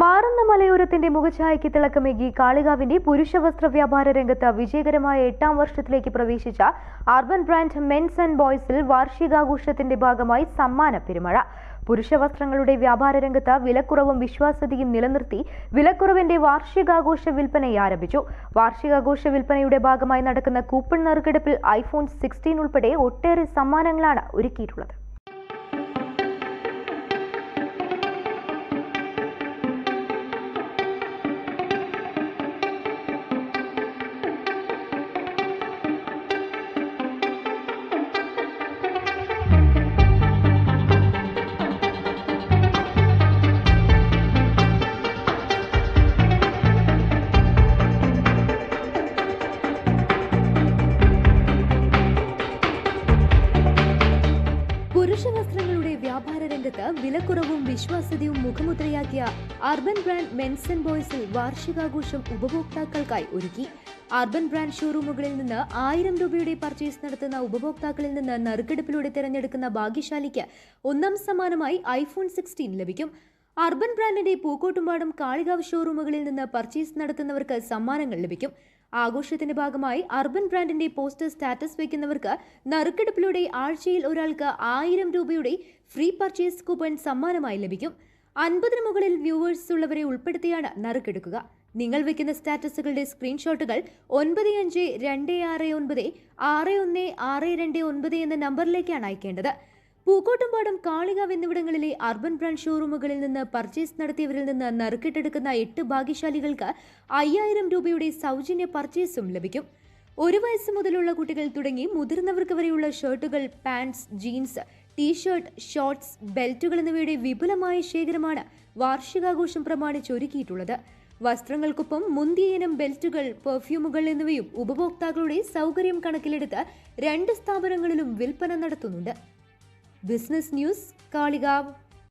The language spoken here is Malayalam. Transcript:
മാറുന്ന മലയോരത്തിന്റെ മുഖഛായയ്ക്ക് തിളക്കമേകി കാളികാവിന്റെ പുരുഷ വസ്ത്ര വ്യാപാര രംഗത്ത് വിജയകരമായ എട്ടാം വർഷത്തിലേക്ക് പ്രവേശിച്ച അർബൻ ബ്രാൻഡ് മെൻസ് ആൻഡ് ബോയ്സിൽ വാർഷികാഘോഷത്തിന്റെ ഭാഗമായി സമ്മാന പെരുമഴ. പുരുഷ വസ്ത്രങ്ങളുടെ വ്യാപാര രംഗത്ത് വിലക്കുറവും വിശ്വാസ്യതയും നിലനിർത്തി വിലക്കുറവിന്റെ വാർഷികാഘോഷ വിൽപ്പന ആരംഭിച്ചു. വാർഷികാഘോഷ വിൽപ്പനയുടെ ഭാഗമായി നടക്കുന്ന കൂപ്പൺ നറുക്കെടുപ്പിൽ ഐഫോൺ സിക്സ്റ്റീൻ ഉൾപ്പെടെ ഒട്ടേറെ സമ്മാനങ്ങളാണ് ഒരുക്കിയിട്ടുള്ളത്. പുരുഷ വസ്ത്രങ്ങളുടെ വ്യാപാര രംഗത്ത് വിലക്കുറവും വിശ്വാസ്യതയും മുഖമുദ്രയാക്കിയ അർബൻ ബ്രാൻഡ് മെൻസ് ആൻഡ് ബോയ്സിൽ വാർഷികാഘോഷം ഉപഭോക്താക്കൾക്കായി ഒരുക്കി. അർബൻ ബ്രാൻഡ് ഷോറൂമുകളിൽ നിന്ന് ആയിരം രൂപയുടെ പർച്ചേസ് നടത്തുന്ന ഉപഭോക്താക്കളിൽ നിന്ന് നറുക്കെടുപ്പിലൂടെ തിരഞ്ഞെടുക്കുന്ന ഭാഗ്യശാലിക്ക് ഒന്നാം സമ്മാനമായി ഐഫോൺ സിക്സ്റ്റീൻ ലഭിക്കും. അർബൻ ബ്രാൻഡിന്റെ പൂക്കോട്ടുംപാടം കാളികാവ് ഷോറൂമുകളിൽ നിന്ന് പർച്ചേസ് നടത്തുന്നവർക്ക് സമ്മാനങ്ങൾ ലഭിക്കും. ആഘോഷത്തിന്റെ ഭാഗമായി അർബൻ ബ്രാൻഡിന്റെ പോസ്റ്റർ സ്റ്റാറ്റസ് വയ്ക്കുന്നവർക്ക് നറുക്കെടുപ്പിലൂടെ ആഴ്ചയിൽ ഒരാൾക്ക് ആയിരം രൂപയുടെ ഫ്രീ പർച്ചേസ് കൂപ്പൺ സമ്മാനമായി ലഭിക്കും. അൻപതിന് മുകളിൽ വ്യൂവേഴ്സ് ഉള്ളവരെ ഉൾപ്പെടുത്തിയാണ് നറുക്കെടുക്കുക. നിങ്ങൾ വെക്കുന്ന സ്റ്റാറ്റസുകളുടെ സ്ക്രീൻഷോട്ടുകൾ ഒൻപത് അഞ്ച് രണ്ട് ആറ് ഒൻപത് ആറ് ഒന്ന് ആറ് രണ്ട് ഒൻപത് എന്ന നമ്പറിലേക്കാണ് അയക്കേണ്ടത്. പൂക്കോട്ടുംപാടം കാളികാവ് എന്നിവിടങ്ങളിലെ അർബൻ ബ്രാൻഡ് ഷോറൂമുകളിൽ നിന്ന് പർച്ചേസ് നടത്തിയവരിൽ നിന്ന് നറുക്കിട്ടെടുക്കുന്ന എട്ട് ഭാഗ്യശാലികൾക്ക് അയ്യായിരം രൂപയുടെ സൗജന്യ പർച്ചേസും ലഭിക്കും. ഒരു വയസ്സ് മുതലുള്ള കുട്ടികൾ തുടങ്ങി മുതിർന്നവർക്ക് വരെയുള്ള ഷർട്ടുകൾ pants jeans T shirt shorts ബെൽറ്റുകൾ എന്നിവയുടെ വിപുലമായ ശേഖരമാണ് വാർഷികാഘോഷം പ്രമാണിച്ച് ഒരുക്കിയിട്ടുള്ളത്. വസ്ത്രങ്ങൾക്കൊപ്പം മുന്തിയ ഇനം ബെൽറ്റുകൾ പെർഫ്യൂമുകൾ എന്നിവയും ഉപഭോക്താക്കളുടെ സൗകര്യം കണക്കിലെടുത്ത് രണ്ട് സ്ഥാപനങ്ങളിലും വിൽപ്പന നടത്തുന്നുണ്ട്. Business news Kalikavu